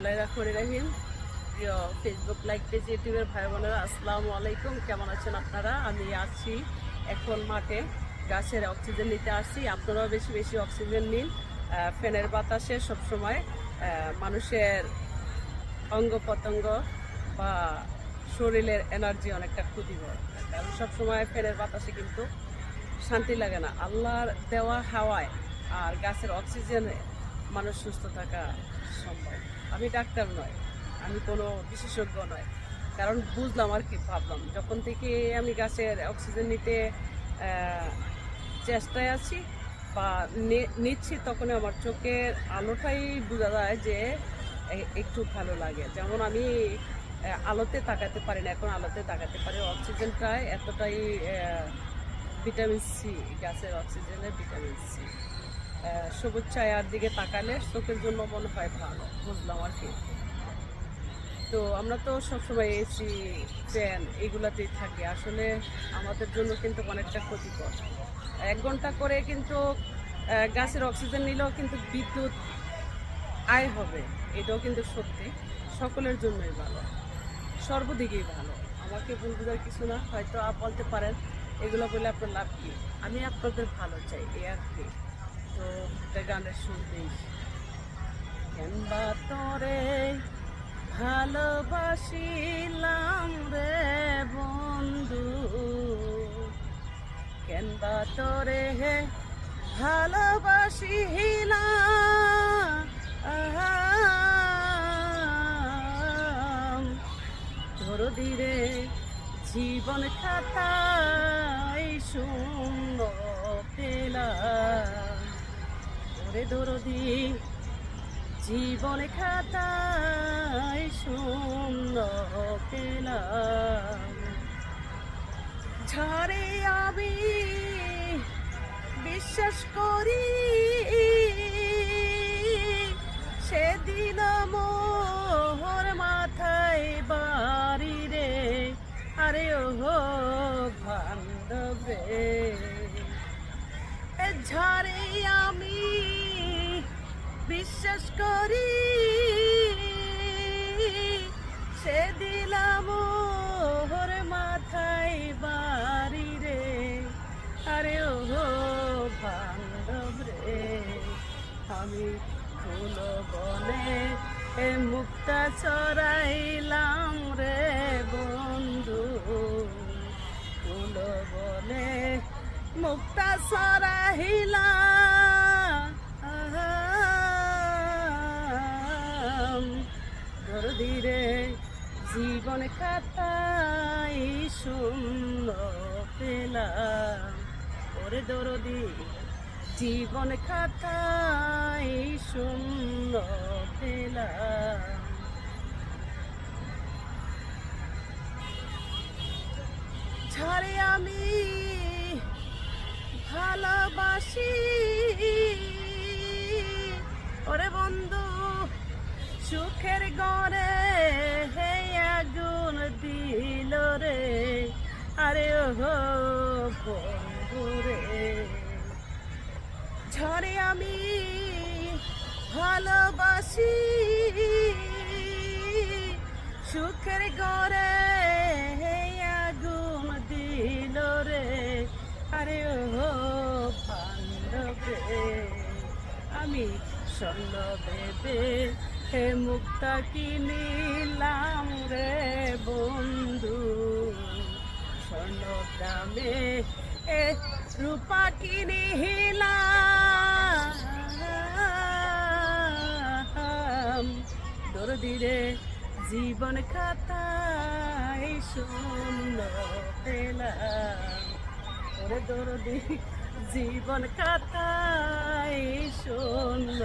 রাহিম। Facebook like page ইউটিউবের ভাই বোনেরা, আসসালামু আলাইকুম। কেমন আছেন আপনারা? আমি আছি এখন মাঠে। গাছের অক্সিজেন নিতে আসছি। আপনারাও বেশি বেশি অক্সিজেন নিন। ফ্যানের বাতাসে সবসময় মানুষের অঙ্গ প্রত্যঙ্গ বা শরীরের এনার্জি অনেকটা ক্ষতিকর কারণ সবসময় ফ্যানের বাতাসে কিন্তু শান্তি লাগে না। আল্লাহর দেওয়া হাওয়ায় আর গাছের অক্সিজেনে মানুষ সুস্থ থাকা সম্ভব। আমি ডাক্তার নয়, আমি কোনো বিশেষজ্ঞ নয়। কারণ বুঝলাম আর কি, ভাবলাম, যখন থেকে আমি গাছের অক্সিজেন নিতে চেষ্টায় আছি বা নিচ্ছি তখন আমার চোখের আলোটাই বোঝা যায় যে একটু ভালো লাগে। যেমন আমি আলোতে তাকাতে পারি না, এখন আলোতে তাকাতে পারি। অক্সিজেনটাই এতটাই ভিটামিন সি, গাছের অক্সিজেনের ভিটামিন সি। সবুজ ছায়ার দিকে তাকালে চোখের জন্য মনে হয় ভালো, বুঝলাম আর কি। তো আমরা তো সবসময় এসি ফ্যান এগুলাতেই থাকি। আসলে আমাদের জন্য কিন্তু অনেকটা ক্ষতিকর। এক ঘণ্টা করে কিন্তু গাছের অক্সিজেন নিলেও কিন্তু বিদ্যুৎ আয় হবে, এটাও কিন্তু সত্যি। সকলের জন্যই ভালো, সর্বদিকেই ভালো। আমাকে বলতে দেওয়ার কিছু না, হয়তো বলতে পারেন, এগুলো বলে আপনার লাভ কি? আমি আপনাদের ভালো চাই এই আর কি। তো একটা গানের শুনতেই কেন বা তোরে ভালোবাসিলাম রে বন্ধু? কেন বা তোরে হে ভালোবাসিলাম ধরো ধীরে জীবন খাতায় শূন্য পেলাম। ওরে দরদি। জীবন খাতায় শূন্য পেলাম ঝড়ে আমি বিশ্বাস করি, সেদিন মোহর মাথায় বাড়ি রে। আরে ও বান্ধব রে ঝড়ে আমি বিশ্বাস করি সে দিলাম ওর মাথায় বাড়ি রে। আরে ও বান্ধব রে, আমি ফুল বনে এ মুক্তা চড়াইলাম। খাতাই শূন্য পেলাম। ওরে দরদি জীবন খাতাই শূন্য পেলাম। ছাড়ে আমি ভালোবাসি। ওরে বন্ধু, সুখের গড়ে আরে ও বন্ধু রে ঝড়ে আমি ভালোবাসি, সুখের গড়ে আগুন দিল রে। আরে ও বান্ধব, আমি স্বর্ণ দেবে হে মুক্তা কিনিলাম রে? রূপা কিনিলাম দরদিরে জীবন খাতায় শূন্য পেলাম। ওরে দরদি জীবন খাতায় শূন্য